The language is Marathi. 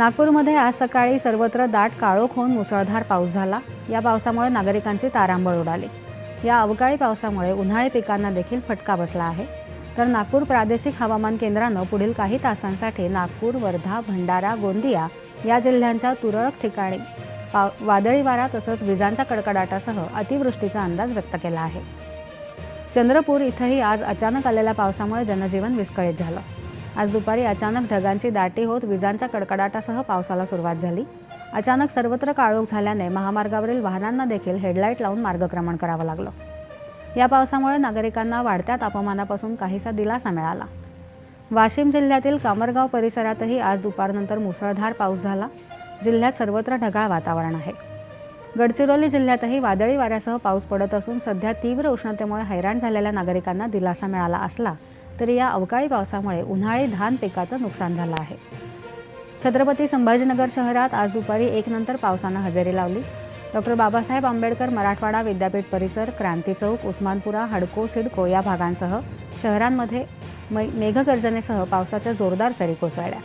नागपूरमध्ये आज सकाळी सर्वत्र दाट काळोख होऊन मुसळधार पाऊस झाला. या पावसामुळे नागरिकांची तारांबळ उडाली. या अवकाळी पावसामुळे उन्हाळी पिकांना देखील फटका बसला आहे. तर नागपूर प्रादेशिक हवामान केंद्रानं पुढील काही तासांसाठी नागपूर वर्धा भंडारा गोंदिया या जिल्ह्यांच्या तुरळक ठिकाणी पाव वादळी वारा तसंच विजांच्या कडकडाटासह अतिवृष्टीचा अंदाज व्यक्त केला आहे. चंद्रपूर इथंही आज अचानक आलेल्या पावसामुळे जनजीवन विस्कळीत झालं. आज दुपारी अचानक ढगांची दाटी होत विजांच्या कडकडाटासह पावसाला सुरुवात झाली. अचानक सर्वत्र काळोख झाल्याने महामार्गावरील वाहनांना देखील हेडलाईट लावून मार्गक्रमण करावं लागलं. या पावसामुळे नागरिकांना वाढत्या तापमानापासून काहीसा दिलासा मिळाला. वाशिम जिल्ह्यातील कामरगाव परिसरातही आज दुपारनंतर मुसळधार पाऊस झाला. जिल्ह्यात सर्वत्र ढगाळ वातावरण आहे. गडचिरोली जिल्ह्यातही वादळी वाऱ्यासह पाऊस पडत असून सध्या तीव्र उष्णतेमुळे हैराण झालेल्या नागरिकांना दिलासा मिळाला असला तरी या अवकाळी पावसामुळे उन्हाळी धान पिकाचं नुकसान झालं आहे. छत्रपती संभाजीनगर शहरात आज दुपारी एक नंतर पावसानं हजेरी लावली. डॉक्टर बाबासाहेब आंबेडकर मराठवाडा विद्यापीठ परिसर क्रांती चौक उस्मानपुरा हडको सिडको या भागांसह शहरांमध्ये मै मेघगर्जनेसह पावसाच्या जोरदार सरी कोसळल्या.